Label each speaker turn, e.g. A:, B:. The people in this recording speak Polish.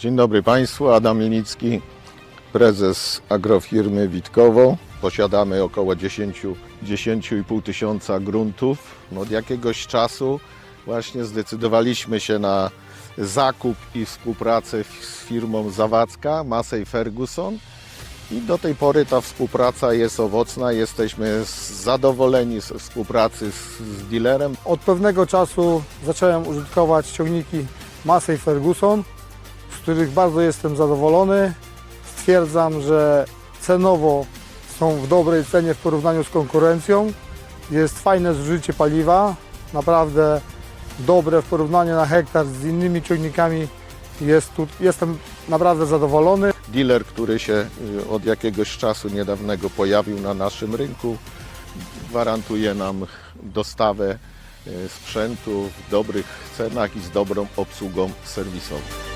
A: Dzień dobry Państwu, Adam Linicki, prezes agrofirmy Witkowo. Posiadamy około 10, 10,5 tysiąca gruntów. No, Od jakiegoś czasu właśnie zdecydowaliśmy się na zakup i współpracę z firmą Zawadzka, Massey Ferguson. I do tej pory ta współpraca jest owocna. Jesteśmy zadowoleni z współpracy z, z dealerem.
B: Od pewnego czasu zacząłem użytkować ciągniki Massey Ferguson, których bardzo jestem zadowolony. Stwierdzam, że cenowo są w dobrej cenie w porównaniu z konkurencją. Jest fajne zużycie paliwa, naprawdę dobre w porównaniu na hektar z innymi ciągnikami. Jest tu, jestem naprawdę zadowolony.
A: Dealer, który się y, od jakiegoś czasu niedawnego pojawił na naszym rynku, gwarantuje nam dostawę y, sprzętu w dobrych cenach i z dobrą obsługą serwisową.